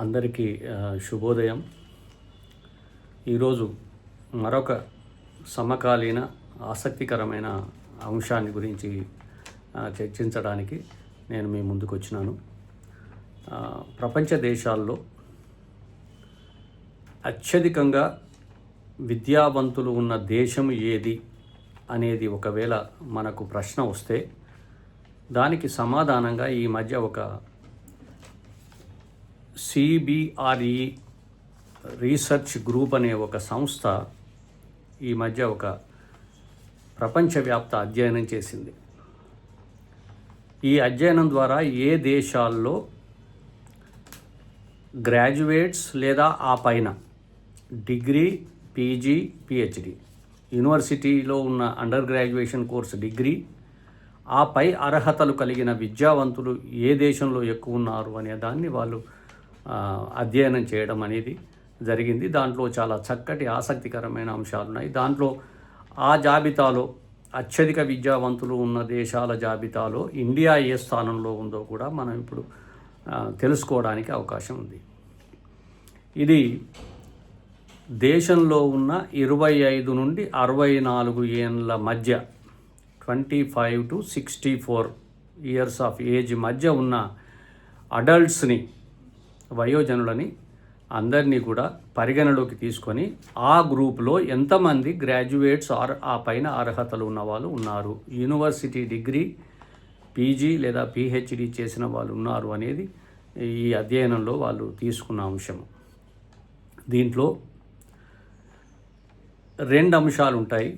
అందరికీ శుభోదయం. ఈరోజు మరొక సమకాలీన ఆసక్తికరమైన అంశాన్ని గురించి చర్చించడానికి నేను మీ ముందుకు వచ్చినాను ప్రపంచ దేశాల్లో అత్యధికంగా విద్యావంతులు ఉన్న దేశం ఏది అనేది ఒకవేళ మనకు ప్రశ్న వస్తే దానికి సమాధానంగా ఈ మధ్య ఒక సిబిఆర్ఈ రీసెర్చ్ గ్రూప్ అనే ఒక సంస్థ ఈ మధ్య ఒక ప్రపంచవ్యాప్త అధ్యయనం చేసింది. ఈ అధ్యయనం ద్వారా ఏ దేశాల్లో గ్రాడ్యుయేట్స్ లేదా ఆ పైన డిగ్రీ పీజీ పిహెచ్డి యూనివర్సిటీలో ఉన్న అండర్ గ్రాడ్యుయేషన్ కోర్సు డిగ్రీ ఆపై అర్హతలు కలిగిన విద్యావంతులు ఏ దేశంలో ఎక్కువ ఉన్నారు అనే దాన్ని వాళ్ళు అధ్యయనం చేయడం అనేది జరిగింది. దాంట్లో చాలా చక్కటి ఆసక్తికరమైన అంశాలు ఉన్నాయి. దాంట్లో ఆ జాబితాలో అత్యధిక విద్యావంతులు ఉన్న దేశాల జాబితాలో ఇండియా ఏ స్థానంలో ఉందో కూడా మనం ఇప్పుడు తెలుసుకోవడానికి అవకాశం ఉంది. ఇది దేశంలో ఉన్న ఇరవై ఐదు నుండి అరవై నాలుగు ఏళ్ళ మధ్య twenty five to sixty four years of age మధ్య ఉన్న అడల్ట్స్ని వయోజనులని అందరినీ కూడా పరిగణలోకి తీసుకొని ఆ గ్రూప్లో ఎంతమంది గ్రాడ్యుయేట్స్ ఆర్ ఆ పైన అర్హతలు ఉన్న వాళ్ళు ఉన్నారు? యూనివర్సిటీ డిగ్రీ పీజీ లేదా పిహెచ్డి చేసిన వాళ్ళు ఉన్నారు అనేది ఈ అధ్యయనంలో వాళ్ళు తీసుకున్న అంశం దీంట్లో రెండు అంశాలు ఉంటాయి.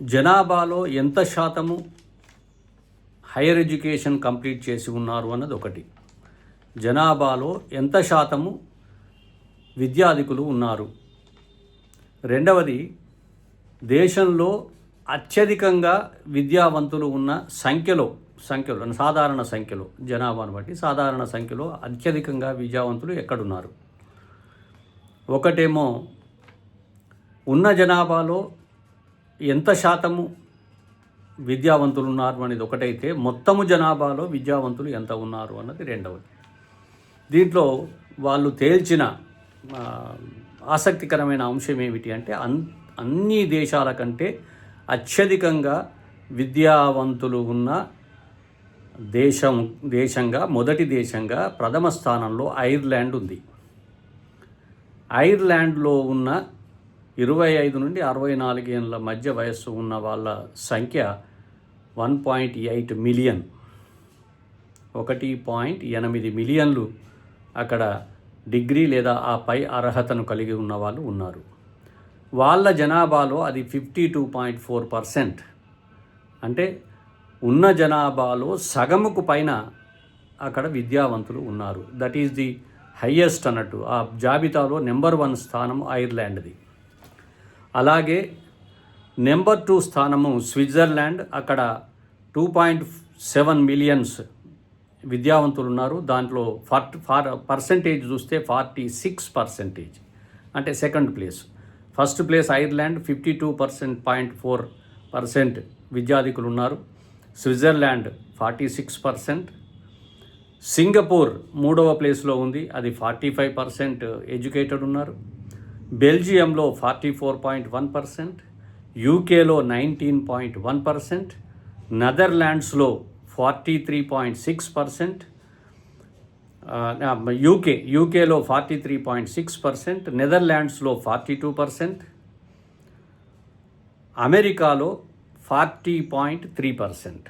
జనాభాలో ఎంత శాతము హైయర్ ఎడ్యుకేషన్ కంప్లీట్ చేసి ఉన్నారు అన్నది ఒకటి. జనాభాలో ఎంత శాతము విద్యాధికులు ఉన్నారు? రెండవది దేశంలో అత్యధికంగా విద్యావంతులు ఉన్న సంఖ్యలో సంఖ్యలో సాధారణ సంఖ్యలో జనాభాను బట్టి సాధారణ సంఖ్యలో అత్యధికంగా విద్యావంతులు ఎక్కడున్నారు? ఒకటేమో ఉన్న జనాభాలో ఎంత శాతము విద్యావంతులు ఉన్నారు అనేది ఒకటైతే మొత్తము జనాభాలో విద్యావంతులు ఎంత ఉన్నారు అన్నది రెండవది. దీంట్లో వాళ్ళు తేల్చిన ఆసక్తికరమైన అంశం ఏమిటి అంటే అన్ అన్ని దేశాల కంటే అత్యధికంగా విద్యావంతులు ఉన్న దేశం దేశంగా మొదటి దేశంగా ప్రథమ స్థానంలో ఐర్లాండ్ ఉంది. ఐర్లాండ్లో ఉన్న ఇరవై ఐదు నుండి అరవై నాలుగేళ్ళ మధ్య వయస్సు ఉన్న వాళ్ళ సంఖ్య వన్ పాయింట్ ఎయిట్ మిలియన్. ఒకటి పాయింట్ ఎనిమిది మిలియన్లు అక్కడ డిగ్రీ లేదా ఆ పై అర్హతను కలిగి ఉన్న వాళ్ళు ఉన్నారు. వాళ్ళ జనాభాలో అది fifty two point four percent. అంటే ఉన్న జనాభాలో సగముకు పైన అక్కడ విద్యావంతులు ఉన్నారు. దట్ ఈస్ ది హయ్యెస్ట్ అన్నట్టు. ఆ జాబితాలో నెంబర్ వన్ స్థానం ఐర్లాండ్ది. అలాగే నెంబర్ టూ స్థానము స్విట్జర్లాండ్. అక్కడ టూ పాయింట్ సెవెన్ మిలియన్స్ విద్యావంతులు ఉన్నారు దాంట్లో ఫార్ట్ ఫార్ పర్సంటేజ్ చూస్తే ఫార్టీ సిక్స్ పర్సెంటేజ్. అంటే second place. First place Ireland fifty two percent point four percent విద్యాధికులు ఉన్నారు Switzerland forty six percent. Singapore మూడవ ప్లేస్లో ఉంది అది ఫార్టీ ఫైవ్ పర్సెంట్ ఎడ్యుకేటెడ్ ఉన్నారు. బెల్జియంలో forty four point one percent. యూకేలో nineteen point one percent. నెదర్లాండ్స్లో forty three point six percent UK యూకేలో forty three point six percent నెదర్లాండ్స్లో forty two percent అమెరికాలో forty point three percent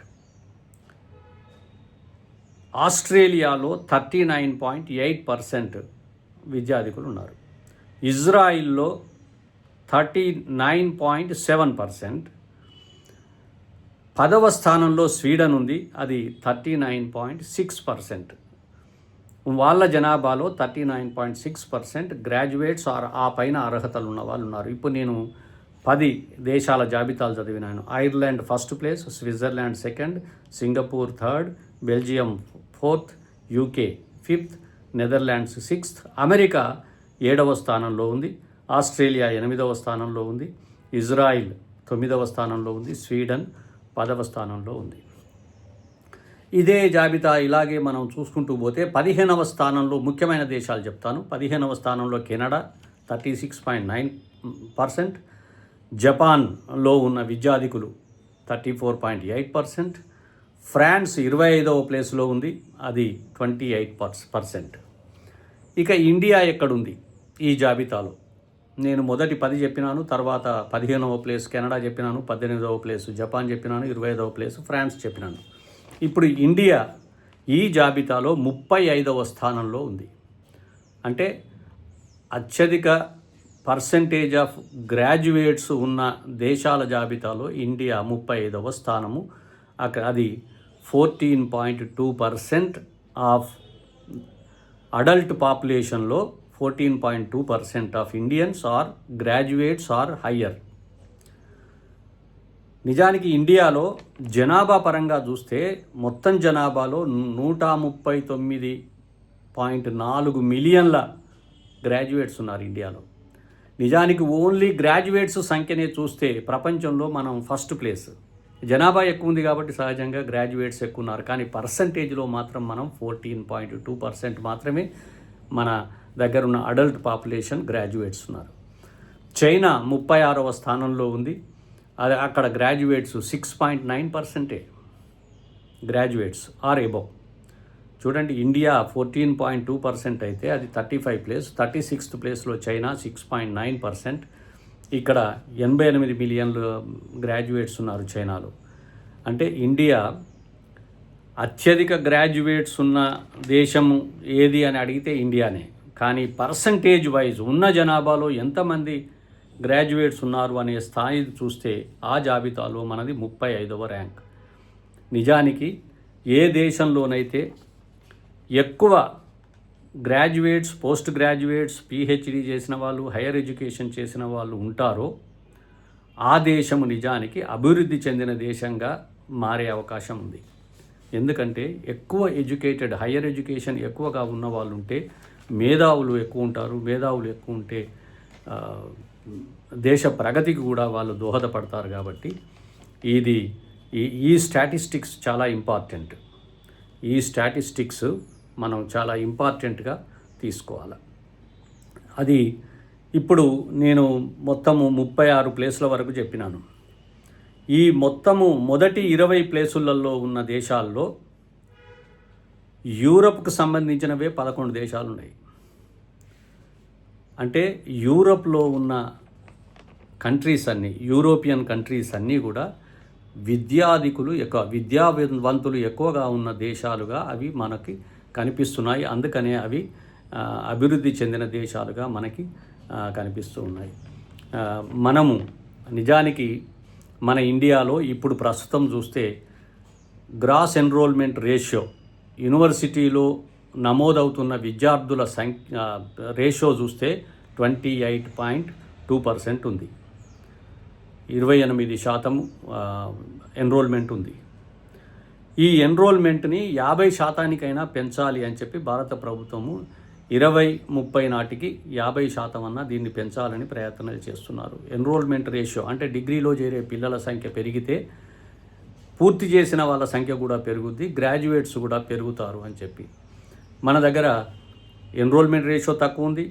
ఆస్ట్రేలియాలో thirty nine point eight percent విద్యాధికులు ఉన్నారు ఇజ్రాయిల్లో thirty nine point seven percent పదవ స్థానంలో Sweden ఉంది. అది thirty nine point six percent. వాళ్ళ జనాభాలో thirty nine point six percent graduates or ఆ పైన అర్హతలు ఉన్న వాళ్ళు ఉన్నారు. ఇప్పుడు నేను పది దేశాల జాబితాలు చదివినాను. Ireland first place Switzerland second Singapore third Belgium fourth UK fifth Netherlands sixth. America ఏడవ స్థానంలో ఉంది. ఆస్ట్రేలియా ఎనిమిదవ స్థానంలో ఉంది. ఇజ్రాయిల్ తొమ్మిదవ స్థానంలో ఉంది. స్వీడన్ పదవ స్థానంలో ఉంది. ఇదే జాబితా ఇలాగే మనం చూసుకుంటూ పోతే పదిహేనవ స్థానంలో ముఖ్యమైన దేశాలు చెప్తాను. పదిహేనవ స్థానంలో Canada thirty six point nine percent. జపాన్లో ఉన్న విద్యాధికులు thirty four point eight percent. France ఇరవై ఐదవ ప్లేస్లో ఉంది. అది ట్వంటీ ఎయిట్ పర్స్ పర్సెంట్. ఇక ఇండియా ఎక్కడుంది? ఈ జాబితాలో. నేను మొదటి పది చెప్పినాను తర్వాత పదిహేనవ ప్లేస్ కెనడా చెప్పినాను పద్దెనిమిదవ ప్లేస్ జపాన్ చెప్పినాను ఇరవై ఐదవ ప్లేస్ ఫ్రాన్స్ చెప్పినాను. ఇప్పుడు ఇండియా ఈ జాబితాలో ముప్పై ఐదవ స్థానంలో ఉంది. అంటే అత్యధిక పర్సంటేజ్ ఆఫ్ గ్రాడ్యుయేట్స్ ఉన్న దేశాల జాబితాలో ఇండియా ముప్పై ఐదవ స్థానము. అక్కడ అది fourteen point two percent of adult పాపులేషన్లో fourteen point two percent of Indians or graduates or higher నిజానికి ఇండియాలో జనాభా పరంగా చూస్తే మొత్తం జనాభాలో నూట ముప్పై తొమ్మిది పాయింట్ నాలుగు మిలియన్ల గ్రాడ్యుయేట్స్ ఉన్నారు ఇండియాలో. నిజానికి ఓన్లీ గ్రాడ్యుయేట్స్ సంఖ్యనే చూస్తే ప్రపంచంలో మనం ఫస్ట్ ప్లేస్ జనాభా ఎక్కువ ఉంది కాబట్టి సహజంగా గ్రాడ్యుయేట్స్ ఎక్కువ ఉన్నారు. కానీ పర్సంటేజ్లో మాత్రం మనం ఫోర్టీన్ పాయింట్ టూ పర్సెంట్ మాత్రమే మన దగ్గర ఉన్న అడల్ట్ పాపులేషన్ గ్రాడ్యుయేట్స్ ఉన్నారు. చైనా ముప్పై ఆరవ స్థానంలో ఉంది. అది అక్కడ గ్రాడ్యుయేట్స్ సిక్స్ పాయింట్ నైన్ పర్సెంటే గ్రాడ్యుయేట్స్ ఆర్ ఎబవ్ చూడండి India fourteen point two percent అయితే అది thirty five place thirty sixth ప్లేస్లో China six point nine percent. ఇక్కడ ఎనభై ఎనిమిది మిలియన్లు గ్రాడ్యుయేట్స్ ఉన్నారు చైనాలో. అంటే ఇండియా అత్యధిక గ్రాడ్యుయేట్స్ ఉన్న దేశము ఏది అని అడిగితే ఇండియానే. కానీ పర్సంటేజ్ వైజ్ ఉన్న జనాభాలో ఎంతమంది గ్రాడ్యుయేట్స్ ఉన్నారు అనే స్థాయి చూస్తే ఆ జాబితాలో మనది ముప్పై ఐదవ ర్యాంక్ నిజానికి ఏ దేశంలోనైతే ఎక్కువ గ్రాడ్యుయేట్స్ పోస్ట్ గ్రాడ్యుయేట్స్ పిహెచ్డి చేసిన వాళ్ళు హైయర్ ఎడ్యుకేషన్ చేసిన వాళ్ళు ఉంటారో ఆ దేశము నిజానికి అభివృద్ధి చెందిన దేశంగా మారే అవకాశం ఉంది. ఎందుకంటే ఎక్కువ ఎడ్యుకేటెడ్ హైయర్ ఎడ్యుకేషన్ ఎక్కువగా ఉన్న వాళ్ళు ఉంటే మేధావులు ఎక్కువ ఉంటారు మేధావులు ఎక్కువ ఉంటే దేశ ప్రగతికి కూడా వాళ్ళు దోహదపడతారు కాబట్టి ఇది ఈ ఈ స్టాటిస్టిక్స్ చాలా ఇంపార్టెంట్. ఈ స్టాటిస్టిక్స్ మనం చాలా ఇంపార్టెంట్గా తీసుకోవాలి. అది ఇప్పుడు నేను మొత్తము ముప్పై ఆరు ప్లేసుల వరకు చెప్పినాను. ఈ మొత్తము మొదటి ఇరవై ప్లేసులలో ఉన్న దేశాల్లో యూరప్కు సంబంధించినవే పదకొండు దేశాలు ఉన్నాయి అంటే యూరప్లో ఉన్న కంట్రీస్ అన్నీ యూరోపియన్ కంట్రీస్ అన్నీ కూడా విద్యాధికులు ఎక్కువ విద్యావంతులు ఎక్కువగా ఉన్న దేశాలుగా అవి మనకి కనిపిస్తున్నాయి. అందుకనే అవి అభివృద్ధి చెందిన దేశాలుగా మనకి కనిపిస్తూ ఉన్నాయి. మనము నిజానికి మన ఇండియాలో ఇప్పుడు ప్రస్తుతం చూస్తే గ్రాస్ ఎన్రోల్మెంట్ రేషియో యూనివర్సిటీలో నమోదవుతున్న విద్యార్థుల సంఖ్య రేషియో చూస్తే twenty eight point two percent ఉంది. ఇరవై ఎనిమిది శాతం ఎన్రోల్మెంట్ ఉంది. ఈ ఎన్రోల్మెంట్ని యాభై శాతానికైనా పెంచాలి అని చెప్పి భారత ప్రభుత్వము ఇరవై ముప్పై నాటికి యాభై శాతం అన్న దీన్ని పెంచాలని ప్రయత్నాలు చేస్తున్నారు. ఎన్రోల్మెంట్ రేషియో అంటే డిగ్రీలో చేరే పిల్లల సంఖ్య పెరిగితే పూర్తి చేసిన వాళ్ళ సంఖ్య కూడా పెరుగుద్ది గ్రాడ్యుయేట్స్ కూడా పెరుగుతారు అని చెప్పి. మన దగ్గర ఎన్రోల్మెంట్ రేషియో తక్కువ ఉంది.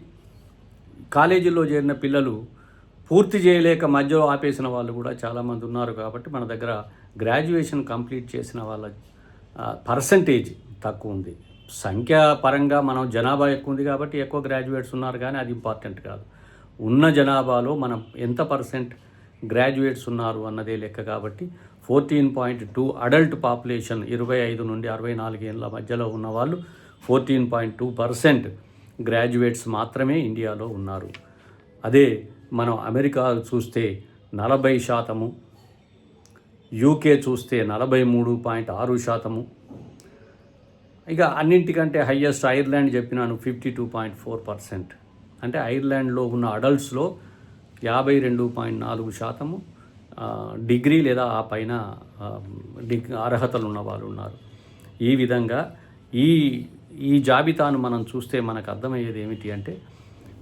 కాలేజీల్లో చేరిన పిల్లలు పూర్తి చేయలేక మధ్యలో ఆపేసిన వాళ్ళు కూడా చాలామంది ఉన్నారు కాబట్టి మన దగ్గర గ్రాడ్యుయేషన్ కంప్లీట్ చేసిన వాళ్ళ పర్సంటేజ్ తక్కువ ఉంది. సంఖ్య పరంగా మనం జనాభా ఎక్కువ ఉంది కాబట్టి ఎక్కువ గ్రాడ్యుయేట్స్ ఉన్నారు కానీ అది ఇంపార్టెంట్ కాదు. ఉన్న జనాభాలో మనం ఎంత పర్సెంట్ గ్రాడ్యుయేట్స్ ఉన్నారు అన్నదే లెక్క కాబట్టి fourteen point two adult population ఇరవై ఐదు నుండి అరవై నాలుగేళ్ళ మధ్యలో ఉన్న వాళ్ళు fourteen point two percent graduates మాత్రమే ఇండియాలో ఉన్నారు. అదే మనం అమెరికా చూస్తే నలభై శాతము యూకే చూస్తే నలభై మూడు పాయింట్ ఆరు శాతము. ఇక అన్నింటికంటే హయ్యెస్ట్ ఐర్లాండ్ చెప్పినాను fifty two point four percent. అంటే ఐర్లాండ్లో ఉన్న అడల్ట్స్లో యాభై రెండు పాయింట్ నాలుగు శాతము డిగ్రీ లేదా ఆ పైన డిగ్రీ అర్హతలు ఉన్న వాళ్ళు ఉన్నారు. ఈ విధంగా ఈ ఈ జాబితాను మనం చూస్తే మనకు అర్థమయ్యేది ఏమిటి అంటే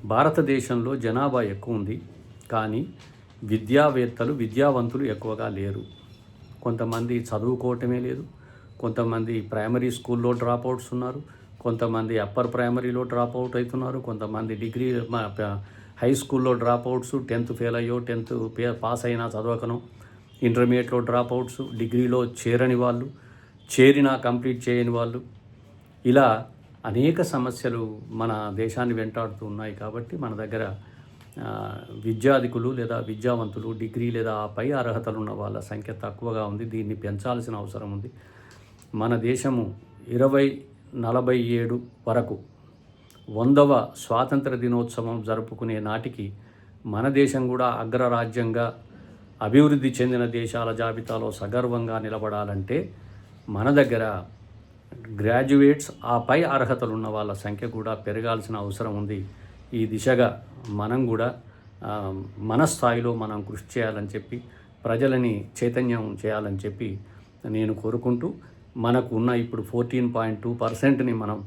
భారతదేశంలో జనాభా ఎక్కువ ఉంది కానీ విద్యావేత్తలు విద్యావంతులు ఎక్కువగా లేరు. కొంతమంది చదువుకోవటమే లేదు కొంతమంది ప్రైమరీ స్కూల్లో డ్రాప్ అవుట్స్ ఉన్నారు కొంతమంది అప్పర్ ప్రైమరీలో డ్రాప్ అవుట్ అవుతున్నారు కొంతమంది డిగ్రీ హై స్కూల్లో డ్రాప్ అవుట్స్ టెన్త్ ఫెయిల్ అయ్యో టెన్త్ పే- పాస్ అయినా చదవకను. ఇంటర్మీడియట్లో డ్రాప్ అవుట్స్ డిగ్రీలో చేరని వాళ్ళు చేరినా కంప్లీట్ చేయని వాళ్ళు ఇలా అనేక సమస్యలు మన దేశాన్ని వెంటాడుతూ ఉన్నాయి కాబట్టి మన దగ్గర విద్యాధికులు లేదా విద్యావంతులు డిగ్రీ లేదా ఆ పై అర్హతలు ఉన్న వాళ్ళ సంఖ్య తక్కువగా ఉంది. దీన్ని పెంచాల్సిన అవసరం ఉంది. మన దేశము ఇరవై నలభై ఏడు వరకు వందవ స్వాతంత్ర దినోత్సవం జరుపుకునే నాటికి మన దేశం కూడా అగ్రరాజ్యంగా అభివృద్ధి చెందిన దేశాల జాబితాలో సగర్వంగా నిలబడాలంటే మన దగ్గర గ్రాడ్యుయేట్స్ ఆ పై అర్హతలు ఉన్న వాళ్ళ సంఖ్య కూడా పెరగాల్సిన అవసరం ఉంది. ఈ దిశగా మనం కూడా మన స్థాయిలో మనం కృషి చేయాలని చెప్పి ప్రజలని చైతన్యం చేయాలని చెప్పి నేను కోరుకుంటూ మనకు ఉన్న ఇప్పుడు ఫోర్టీన్ పాయింట్ టూ పర్సెంట్ని మనం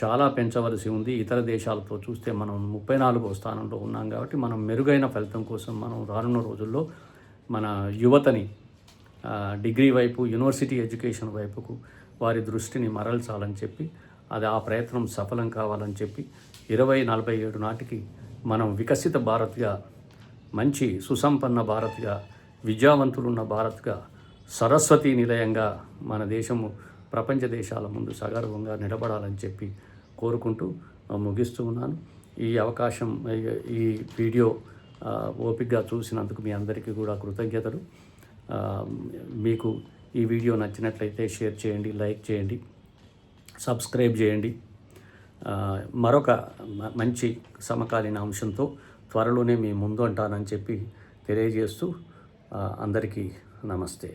చాలా పెంచవలసి ఉంది. ఇతర దేశాలతో చూస్తే మనం ముప్పై నాలుగో స్థానంలో ఉన్నాం కాబట్టి మనం మెరుగైన ఫలితం కోసం మనం రానున్న రోజుల్లో మన యువతని డిగ్రీ వైపు యూనివర్సిటీ ఎడ్యుకేషన్ వైపుకు వారి దృష్టిని మరల్చాలని చెప్పి అది ఆ ప్రయత్నం సఫలం కావాలని చెప్పి ఇరవై నలభై ఏడు నాటికి మనం వికసిత భారత్గా మంచి సుసంపన్న భారత్గా విద్యావంతులున్న భారత్గా సరస్వతి నిలయంగా మన దేశము ప్రపంచ దేశాల ముందు సగర్వంగా నిలబడాలని చెప్పి కోరుకుంటూ ముగిస్తూ ఉన్నాను. ఈ అవకాశం ఈ- వీడియో ఓపిక్గా ఓపికగా చూసినందుకు మీ అందరికీ కూడా కృతజ్ఞతలు. మీకు ఈ వీడియో నచ్చినట్లయితే షేర్ చేయండి లైక్ చేయండి సబ్స్క్రైబ్ చేయండి. మరొక మంచి సమకాలీన అంశంతో త్వరలోనే మీ ముందు అంటానని చెప్పి తెలియజేస్తూ అందరికీ నమస్తే.